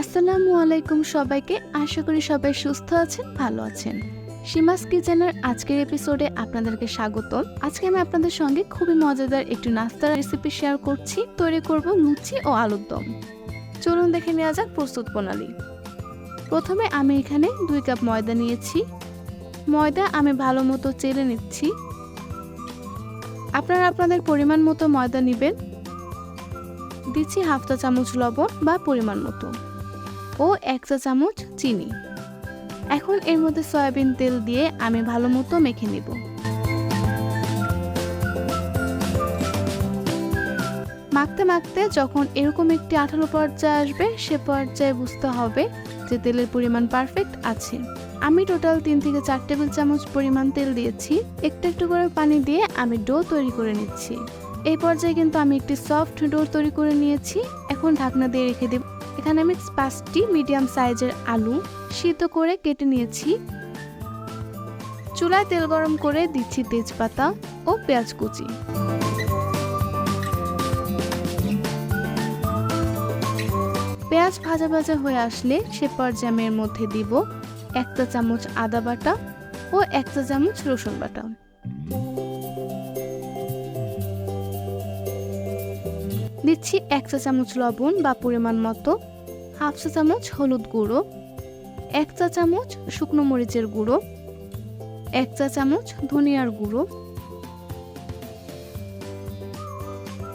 আসসালামু আলাইকুম সবাইকে। আশা করি সবাই সুস্থ আছেন, ভালো আছেন। সীমাস কিচেনের আজকের এপিসোডে আপনাদেরকে স্বাগত আজকে আমি আপনাদের সঙ্গে খুবই মজাদার একটি নাস্তার রেসিপি শেয়ার করছি। তৈরি করব লুচি ও আলুর দম। চলুন দেখে নেওয়া যাক প্রস্তুত প্রণালী। প্রথমে আমি এখানে দুই কাপ ময়দা নিয়েছি। ময়দা আমি ভালো মতো চেলে নিচ্ছি। আপনারা আপনাদের পরিমাণ মতো ময়দা নেবেন। দিচ্ছি হাফ চা চামচ লবণ বা পরিমাণ মতো। ও এক চা চামচ চিনি। এখন এর মধ্যে সয়াবিন তেল দিয়ে আমি ভালো মতো মেখে নেব। মাখতে মাখতে যখন এরকম একটি আঠালো পর্যায়ে আসবে, সে পর্যায়ে বুঝতে হবে যে তেলের পরিমাণ পারফেক্ট আছে। আমি টোটাল তিন থেকে চার টেবিল চামচ পরিমাণ তেল দিয়েছি। একটু একটু করে পানি দিয়ে আমি ডো তৈরি করে নিচ্ছি। এই পর্যায়ে কিন্তু আমি একটি সফট ডো তৈরি করে নিয়েছি। এখন ঢাকনা দিয়ে রেখে দেব। এখানে আমি পাঁচটি মিডিয়াম সাইজের আলু সিদ্ধ করে কেটে নিয়েছি। চুলায় তেল গরম করে দিচ্ছি তেজপাতা ও পেঁয়াজ কুচি। পেঁয়াজ ভাজা ভাজা হয়ে আসলে সে পর্যায়ে আমি মধ্যে দিব এক চা চামচ আদা বাটা ও এক চা চামচ রসুন বাটা। দিচ্ছি এক চা চামচ লবণ বা পরিমাণ মতো, হাফ চা চামচ হলুদ গুঁড়ো, এক চা চামচ শুকনো মরিচের গুঁড়ো, এক চা চামচ ধনিয়ার গুঁড়ো।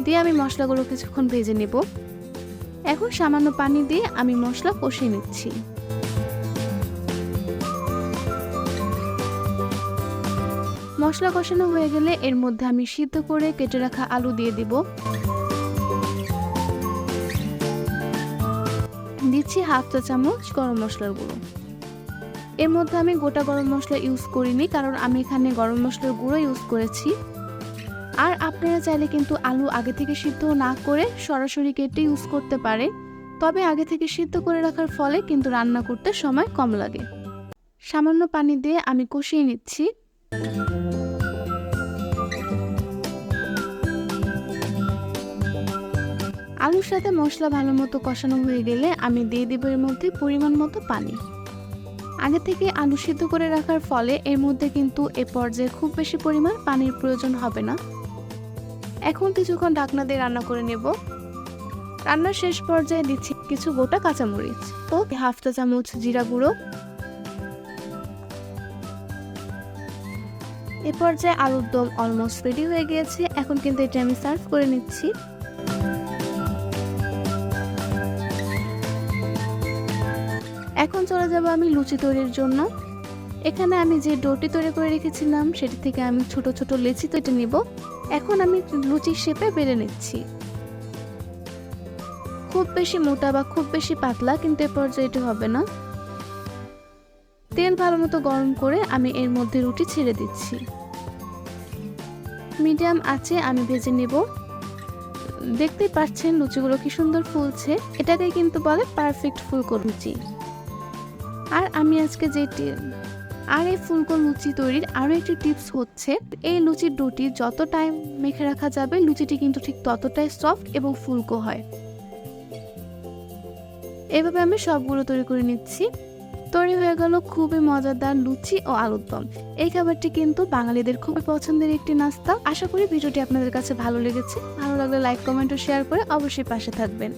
দিয়ে আমি মশলাগুলো কিছুক্ষণ ভেজে নেব। এখন সামান্য পানি দিয়ে আমি মশলা কষিয়ে নিচ্ছি। মশলা কষানো হয়ে গেলে এর মধ্যে আমি সিদ্ধ করে কেটে রাখা আলু দিয়ে দিব। দিচ্ছি হাফ চা চামচ গরম মশলার গুঁড়ো। এর মধ্যে আমি গোটা গরম মশলা ইউজ করিনি, কারণ আমি এখানে গরম মশলার গুঁড়ো ইউজ করেছি। আর আপনারা চাইলে কিন্তু আলু আগে থেকে সিদ্ধ না করে সরাসরি কেটে ইউজ করতে পারে তবে আগে থেকে সিদ্ধ করে রাখার ফলে কিন্তু রান্না করতে সময় কম লাগে। সামান্য পানি দিয়ে আমি কষিয়ে নিচ্ছি। আলুর সাথে মশলা ভালো মতো কষানো হয়ে গেলে আমি দিয়ে দেবো এর মধ্যে পরিমাণ মতো পানি। আগে থেকে আলু সিদ্ধ করে রাখার ফলে এর মধ্যে কিন্তু এ পর্যায়ে খুব বেশি পরিমাণ পানির প্রয়োজন হবে না। এখন কিছুক্ষণ ঢাকনা দিয়ে রান্না করে নেব। রান্নার শেষ পর্যায়ে দিচ্ছি কিছু গোটা কাঁচামরিচ ও হাফ চা চামচ জিরা গুঁড়ো। এ পর্যায়ে আলুর দম অলমোস্ট রেডি হয়ে গিয়েছে। এখন কিন্তু এটা আমি সার্ভ করে নিচ্ছি। এখন চলে যাব আমি লুচি তৈরির জন্য। এখানে আমি যে ডোটি তৈরি করে রেখেছিলাম, সেটি থেকে আমি ছোট ছোট লেচি তৈরি নিব। এখন আমি লুচির শেপে বেড়ে নিচ্ছি। খুব বেশি মোটা বা খুব বেশি পাতলা কিন্তু এ পর্যায়ে এটি হবে না। তেল ভালো মতো গরম করে আমি এর মধ্যে রুটি ছেড়ে দিচ্ছি। মিডিয়াম আছে আমি ভেজে নেব। দেখতেই পাচ্ছেন লুচিগুলো কি সুন্দর ফুলছে। এটাকে কিন্তু বলে পারফেক্ট ফুলকো লুচি আমি আজকে যেটি আর এই ফুলকো লুচি তৈরির আরও একটি টিপস হচ্ছে, এই লুচির ডোটি যত টাইম মেখে রাখা যাবে, লুচিটি কিন্তু ঠিক ততটাই সফট এবং ফুলকো হয়। এভাবে আমি সবগুলো তৈরি করে নিচ্ছি। তৈরি হয়ে গেল খুবই মজাদার লুচি ও আলুর দম। এই খাবারটি কিন্তু বাঙালিদের খুবই পছন্দের একটি নাস্তা। আশা করি ভিডিওটি আপনাদের কাছে ভালো লেগেছে। ভালো লাগলে লাইক কমেন্ট ও শেয়ার করে অবশ্যই পাশে থাকবেন।